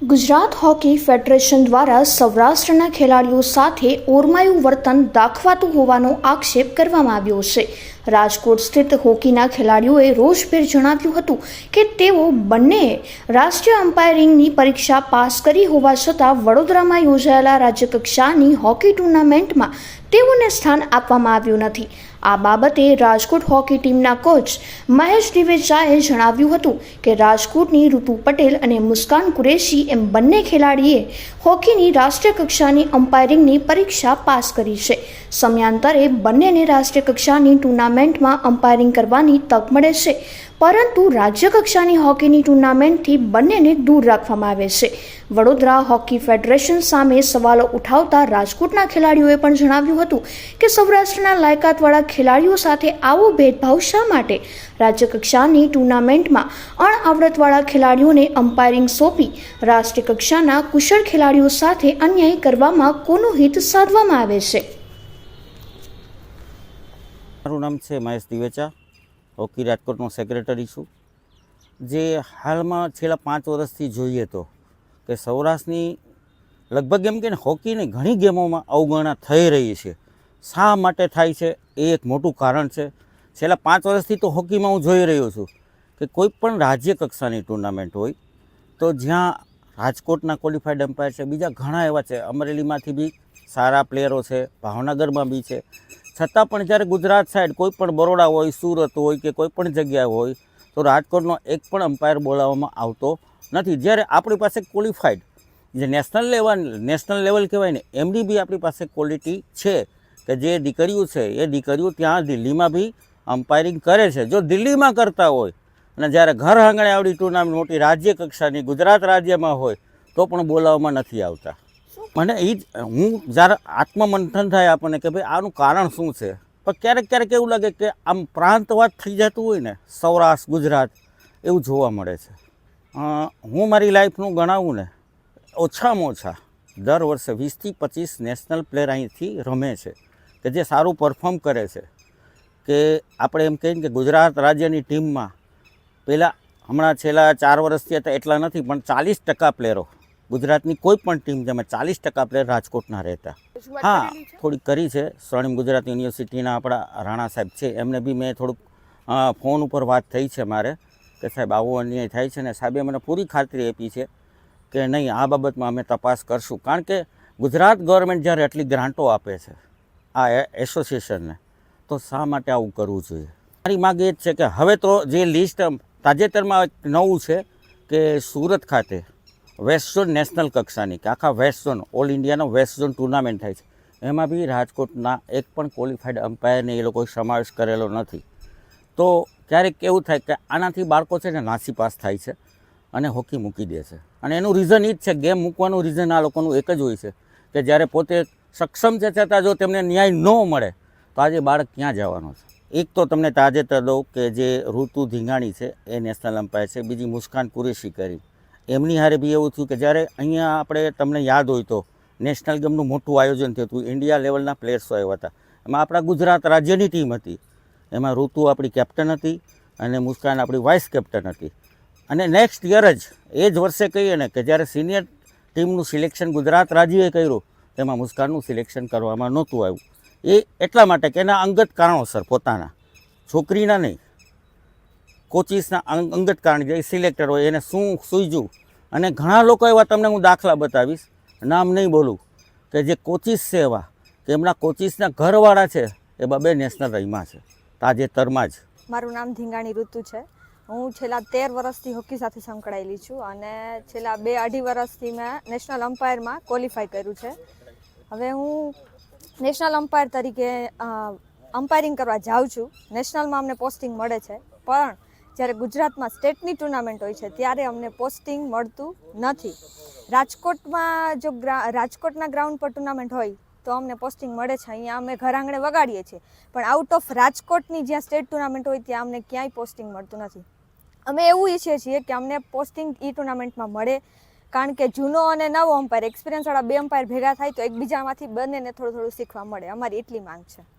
Gujarat hockey federation દ્વારા સૌરાષ્ટ્રના ખેલાડીઓ સાથે ઓરમાયું વર્તન દાખવાતું હોવાનો આક્ષેપ કરવામાં આવ્યો છે. રાજકોટ સ્થિત હોકીના ખેલાડીઓએ રોષભેર જણાવ્યું હતું કે તેઓ બંનેએ રાષ્ટ્રીય અમ્પાયરિંગની પરીક્ષા પાસ કરી હોવા છતાં વડોદરામાં યોજાયેલા રાજ્યકક્ષાની હોકી ટુર્નામેન્ટમાં તેઓને સ્થાન આપવામાં આવ્યું નથી. આ બાબતે રાજકોટ હોકી ટીમના કોચ મહેશ દિવેચાએ જણાવ્યું હતું કે રાજકોટની ઋતુ પટેલ અને મુસ્કાન કુરેશી એમ બંને ખેલાડીએ હોકીની રાષ્ટ્રીય કક્ષાની અમ્પાયરિંગની પરીક્ષા પાસ કરી છે. સમયાંતરે બંનેને રાષ્ટ્રીય કક્ષાની ટુર્નામેન્ટમાં અમ્પાયરિંગ કરવાની તક મળે છે. પરંતુ રાજ્ય કક્ષાની હોકીની ટુર્નામેન્ટથી બંનેને દૂર રાખવામાં આવે છે. વડોદરા હોકી ફેડરેશન સામે સવાલો ઉઠાવતા રાજકોટના ખેલાડીઓએ પણ જણાવ્યું હતું કે સૌરાષ્ટ્રના લાયકાતવાળા ખેલાડીઓ સાથે આવો ભેદભાવ શા માટે? રાજ્ય કક્ષાની ટુર્નામેન્ટમાં અણઆવડતવાળા ખેલાડીઓને અમ્પાયરિંગ સોંપી રાષ્ટ્રીય કક્ષાના કુશળ ખેલાડીઓ સાથે અન્યાય કરવામાં કોનું હિત સાધવામાં આવે છે? મારું નામ છે મહેશ દિવેચા. હોકી રાજકોટનો સેક્રેટરી છું. જે હાલમાં છેલ્લા પાંચ વર્ષથી જોઈએ તો કે સૌરાષ્ટ્રની લગભગ એમ કે હોકીની ઘણી ગેમોમાં અવગણના થઈ રહી છે. શા માટે થાય છે એ એક મોટું કારણ છે. છેલ્લા પાંચ વર્ષથી તો હોકીમાં હું જોઈ રહ્યો છું કે કોઈ પણ રાજ્ય કક્ષાની ટુર્નામેન્ટ હોય તો જ્યાં રાજકોટના ક્વોલિફાઈડ એમ્પાયર છે, બીજા ઘણા એવા છે. અમરેલીમાંથી બી સારા પ્લેયરો છે, ભાવનગરમાં બી છે. છતાં પણ જ્યારે ગુજરાત સાઈડ કોઈ પણ બરોડા હોય, સુરત હોય કે કોઈ પણ જગ્યાએ હોય, તો રાજકોટનો એક પણ અમ્પાયર બોલાવવામાં આવતો નથી. જ્યારે આપણી પાસે ક્વોલિફાઈડ જે નેશનલ લેવલ નેશનલ લેવલ કહેવાય ને એમની બી આપણી પાસે ક્વોલિટી છે કે જે દીકરીઓ છે, એ દીકરીઓ ત્યાં દિલ્હીમાં બી અમ્પાયરિંગ કરે છે. જો દિલ્હીમાં કરતા હોય અને જ્યારે ઘર આંગણે આવડી ટુર્નામેન્ટ મોટી રાજ્ય કક્ષાની ગુજરાત રાજ્યમાં હોય, તો પણ બોલાવવામાં નથી આવતા. મને એ જ, હું જ્યારે આત્મમંથન થાય આપણને કે ભાઈ આનું કારણ શું છે? પણ ક્યારેક ક્યારેક એવું લાગે કે આમ પ્રાંતવાદ થઈ જતું હોય ને, સૌરાષ્ટ્ર, ગુજરાત, એવું જોવા મળે છે. હું મારી લાઈફનું ગણાવું ને, ઓછામાં ઓછા દર વર્ષે વીસથી પચીસ નેશનલ પ્લેયર અહીંથી રમે છે, કે જે સારું પરફોર્મ કરે છે. કે આપણે એમ કહીએ કે ગુજરાત રાજ્યની ટીમમાં પહેલાં, હમણાં છેલ્લા ચાર વર્ષથી હતા એટલા નથી, પણ ચાલીસ ટકા પ્લેયરો ગુજરાતની કોઈ પણ ટીમ જેમાં ચાલીસ ટકા પ્લેયર રાજકોટના રહેતા. હા થોડીક કરી છે. સ્વર્ણિમ ગુજરાત યુનિવર્સિટીના આપણા રાણા સાહેબ છે. એમને બી મેં થોડુંક ફોન ઉપર વાત થઈ છે મારે કે સાહેબ આવો અન્યાય થાય છે ને સાહેબે મને પૂરી ખાતરી આપી છે કે નહીં આ બાબતમાં અમે તપાસ કરશું. કારણ કે ગુજરાત ગવર્મેન્ટ જ્યારે આટલી ગ્રાન્ટો આપે છે આ એસોસિએશનને તો શા માટે આવું કરવું જોઈએ? મારી માગ એ જ છે કે હવે તો જે લિસ્ટ તાજેતરમાં નવું છે કે સુરત ખાતે વેસ્ટ ઝોન નેશનલ કક્ષાની, કે આખા વેસ્ટ ઝોન ઓલ ઇન્ડિયાનો વેસ્ટ ઝોન ટુર્નામેન્ટ થાય છે. એમાં બી રાજકોટના એક પણ ક્વોલિફાઈડ અમ્પાયરને એ લોકોએ સમાવેશ કરેલો નથી. તો ક્યારેક કેવું થાય કે આનાથી બાળકો છે ને નાસી પાસ થાય છે અને હોકી મૂકી દે છે. અને એનું રીઝન એ જ છે ગેમ મૂકવાનું રીઝન આ લોકોનું એક જ હોય છે, કે જ્યારે પોતે સક્ષમ છે છતાં જો તેમને ન્યાય ન મળે, તો આજે બાળક ક્યાં જવાનો છે? એક તો તમને તાજેતર દઉં કે જે ઋતુ ધીંગાણી છે, એ નેશનલ અમ્પાયર છે, બીજી મુસ્કાન કુરેશી કરી. એમની હારે બી એવું થયું કે જ્યારે અહીંયા આપણે તમને યાદ હોય તો નેશનલ ગેમનું મોટું આયોજન થયું હતું. ઇન્ડિયા લેવલના પ્લેયર્સો આવ્યા હતા. એમાં આપણા ગુજરાત રાજ્યની ટીમ હતી. એમાં ઋતુ આપણી કેપ્ટન હતી અને મુસ્કાન આપણી વાઇસ કેપ્ટન હતી. અને નેક્સ્ટ યર જ, એ જ વર્ષે કહીએ ને કે જ્યારે સિનિયર ટીમનું સિલેક્શન ગુજરાત રાજ્યએ કર્યું, તેમાં મુસ્કાનનું સિલેક્શન કરવામાં નહોતું આવ્યું. એ એટલા માટે કે એના અંગત કારણોસર પોતાના. છોકરીના નહીં કોચિસના અંગત કારણ જે સિલેક્ટર હોય, એને શું સૂઝ્યું અને ઘણા લોકો એવા તમને હું દાખલા બતાવીશ, નામ નહીં બોલું, કે જે કોચિસ છે એવા, કે એમના કોચિસના ઘરવાળા છે, એ બબે નેશનલ રહીમાં છે, તાજેતરમાં જ. મારું નામ ધીંગાણી ઋતુ છે. હું છેલ્લા તેર વર્ષથી હોકી સાથે સંકળાયેલી છું અને છેલ્લા બે અઢી વર્ષથી મેં નેશનલ અમ્પાયરમાં ક્વોલિફાય કર્યું છે. હવે હું નેશનલ અમ્પાયર તરીકે અમ્પાયરિંગ કરવા જાઉં છું. નેશનલમાં અમને પોસ્ટિંગ મળે છે. પણ જ્યારે ગુજરાતમાં સ્ટેટની ટુર્નામેન્ટ હોય છે, ત્યારે અમને પોસ્ટિંગ મળતું નથી. રાજકોટમાં જો રાજકોટના ગ્રાઉન્ડ પર ટુર્નામેન્ટ હોય, તો અમને પોસ્ટિંગ મળે છે. અહીંયા અમે ઘર આંગણે વગાડીએ છીએ. પણ આઉટ ઓફ રાજકોટની જ્યાં સ્ટેટ ટુર્નામેન્ટ હોય, ત્યાં અમને ક્યાંય પોસ્ટિંગ મળતું નથી. અમે એવું ઈચ્છીએ છીએ કે અમને પોસ્ટિંગ ઈ ટુર્નામેન્ટમાં મળે. કારણ કે જૂનો અને નવો અમ્પાયર એક્સપિરિયન્સવાળા બે અમ્પાયર ભેગા થાય, તો એકબીજામાંથી બંનેને થોડું થોડું શીખવા મળે. અમારી એટલી માંગ છે.